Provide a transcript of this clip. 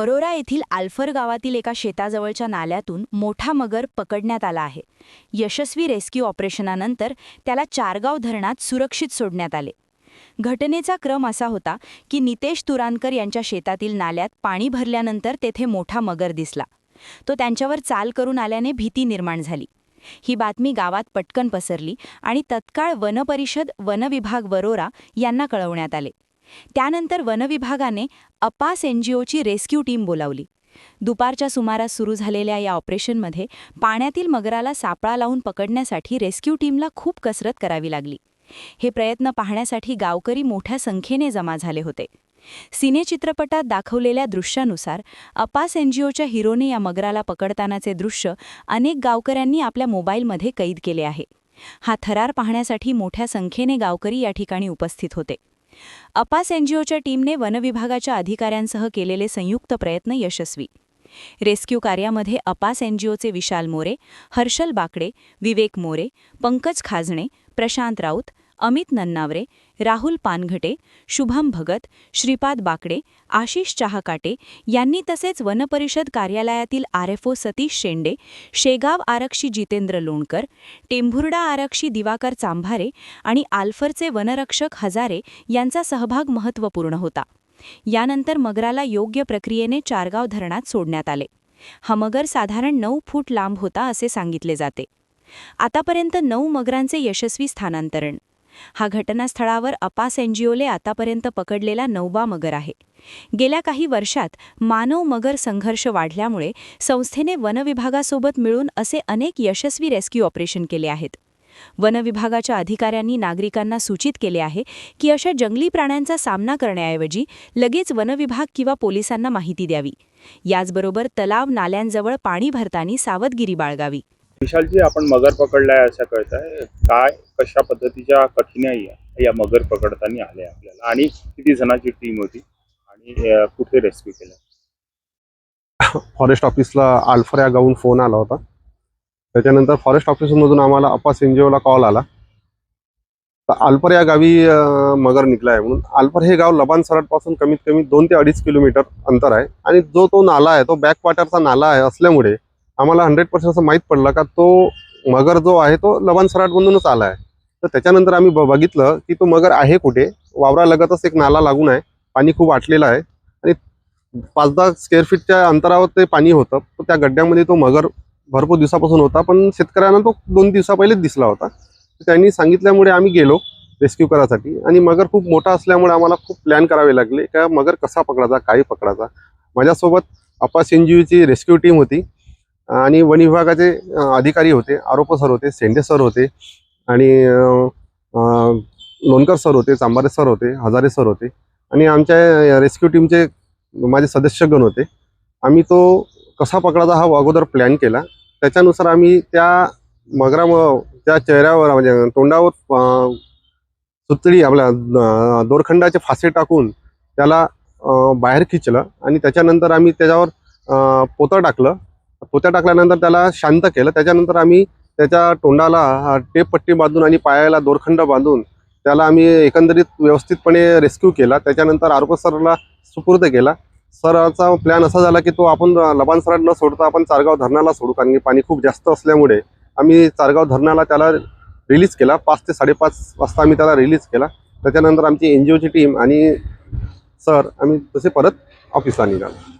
बरोरा येथील आल्फर गावातील एका शेताजवळच्या नाल्यातून मोठा मगर पकडण्यात आला आहे. यशस्वी रेस्क्यू ऑपरेशनानंतर त्याला चारगाव धरणात सुरक्षित सोडण्यात आले. घटनेचा क्रम असा होता की नितेश तुरानकर यांच्या शेतातील नाल्यात पाणी भरल्यानंतर तेथे मोठा मगर दिसला. तो त्यांच्यावर चाल करून आल्याने भीती निर्माण झाली. ही बातमी गावात पटकन पसरली आणि तत्काळ वनपरिषद वनविभाग वरोरा यांना कळवण्यात आले. त्यानंतर वनविभागाने अपास एनजीओची रेस्क्यू टीम बोलावली. दुपारच्या सुमारास सुरू झालेल्या या ऑपरेशनमध्ये पाण्यातील मगराला सापळा लावून पकडण्यासाठी रेस्क्यू टीमला खूप कसरत करावी लागली. हे प्रयत्न पाहण्यासाठी गावकरी मोठ्या संख्येने जमा झाले होते. सिनेचित्रपटात दाखवलेल्या दृश्यानुसार अपास एनजीओच्या हिरोने या मगराला पकडतानाचे दृश्य अनेक गावकऱ्यांनी आपल्या मोबाईलमध्ये कैद केले आहे. हा थरार पाहण्यासाठी मोठ्या संख्येने गावकरी या ठिकाणी उपस्थित होते. अपास एनजीओच्या टीमने वनविभागाच्या अधिकाऱ्यांसह केलेले संयुक्त प्रयत्न यशस्वी. रेस्क्यू कार्यामध्ये अपास एनजीओचे विशाल मोरे हर्षल बाकडे विवेक मोरे पंकज खाजणे प्रशांत राऊत अमित नन्नावरे राहुल पानघटे शुभम भगत श्रीपाद बाकडे आशिष चहाकाटे यांनी तसेच वनपरिषद कार्यालयातील आरएफओ सतीश शेंडे शेगाव आरक्षी जितेंद्र लोणकर टेंभुर्डा आरक्षी दिवाकर चांभारे आणि आल्फरचे वनरक्षक हजारे यांचा सहभाग महत्त्वपूर्ण होता. यानंतर मगराला योग्य प्रक्रियेने चारगाव धरणात सोडण्यात आले. हा मगर साधारण नऊ फूट लांब होता असे सांगितले जाते. आतापर्यंत नऊ मगरांचे यशस्वी स्थानांतरण हा घटनास्थळावर अपास एनजीओले आतापर्यंत पकडलेला नववा मगर आहे. गेल्या काही वर्षात मानव मगर संघर्ष वाढल्यामुळे संस्थेने वनविभागासोबत मिळून असे अनेक यशस्वी रेस्क्यू ऑपरेशन केले आहेत. वनविभागाच्या अधिकाऱ्यांनी नागरिकांना सूचित केले आहे की अशा जंगली प्राण्यांचा सामना करण्याऐवजी लगेच वनविभाग किंवा पोलिसांना माहिती द्यावी. याचबरोबर तलाव नाल्यांजवळ पाणी भरताना सावधगिरी बाळगावी. विशालजी आपण मगर पकडलाय असं कळत आहे काय कशा पद्धतीच्या कठीणाई आहे या मगर पकडताना आल्या आपल्याला? आणि किती जणांची टीम होती? आणि कुठे रेस्क्यू केलं? फॉरेस्ट ऑफिसला आल्फर या गावून फोन आला होता. त्याच्यानंतर फॉरेस्ट ऑफिसमधून आम्हाला अप्पा एनजीओला कॉल आला. तर आल्फर या गावी मगर निघला आहे म्हणून. आल्पर हे गाव लबान सराटपासून कमीत कमी दोन ते अडीच किलोमीटर अंतर आहे. आणि जो तो नाला आहे तो बॅक वॉटरचा नाला आहे असल्यामुळे आम्हाला हंड्रेड पर्सेंट असं माहीत पडलं का तो मगर जो आहे तो लबान सराटमधूनच आला आहे. तर त्याच्यानंतर आम्ही ब- बघितलं की तो मगर आहे कुठे? वावरालगतच एक नाला लागून आहे. पाणी खूप आटलेलं आहे. आणि पाच दहा स्क्वेअर फीटच्या अंतरावर ते पाणी होतं. तर त्या गड्ड्यामध्ये तो मगर भरपूर दिवसापासून होता. पण शेतकऱ्यांना तो दोन दिवसा पहिलेच दिसला होता. त्यांनी सांगितल्यामुळे आम्ही गेलो रेस्क्यू करायसाठी. आणि मगर खूप मोठा असल्यामुळे आम्हाला खूप प्लॅन करावे लागले. का मगर कसा पकडायचा? काय पकडायचा? माझ्यासोबत अपास एन जी ओची रेस्क्यू टीम होती. आणि वन विभागाचे अधिकारी होते आरोप सर होते सेंडे सर होते आणि लोणकर सर होते चांबारे सर होते हजारे सर होते आणि आमच्या रेस्क्यू टीमचे माझे सदस्यगण होते. आम्ही तो कसा पकडायचा हा अगोदर प्लॅन केला. त्याच्यानुसार आम्ही त्या मगरा त्या चेहऱ्यावर म्हणजे तोंडावर सुतळी आपल्या दोरखंडाचे फासे टाकून त्याला बाहेर खिचलं आणि त्याच्यानंतर आम्ही त्याच्यावर पोतं टाकलं. पोत्या टाकल्यानंतर त्याला शांत केलं. त्याच्यानंतर आम्ही त्याच्या तोंडाला टेप पट्टी बांधून आणि पायाला दोरखंड बांधून त्याला आम्ही एकंदरीत व्यवस्थितपणे रेस्क्यू केला. त्याच्यानंतर आरोप सरला सुपूर्द केला. सरचा प्लॅन असा झाला की तो आपण लबान सराट न सोडता आपण चारगाव धरणाला सोडू. कारण की पाणी खूप जास्त असल्यामुळे आम्ही चारगाव धरणाला त्याला रिलीज केला. पाच ते साडेपाच वाजता आम्ही त्याला रिलीज केला. त्याच्यानंतर आमची एन जी ओची टीम आणि सर आम्ही तसे परत ऑफिसला निघालो.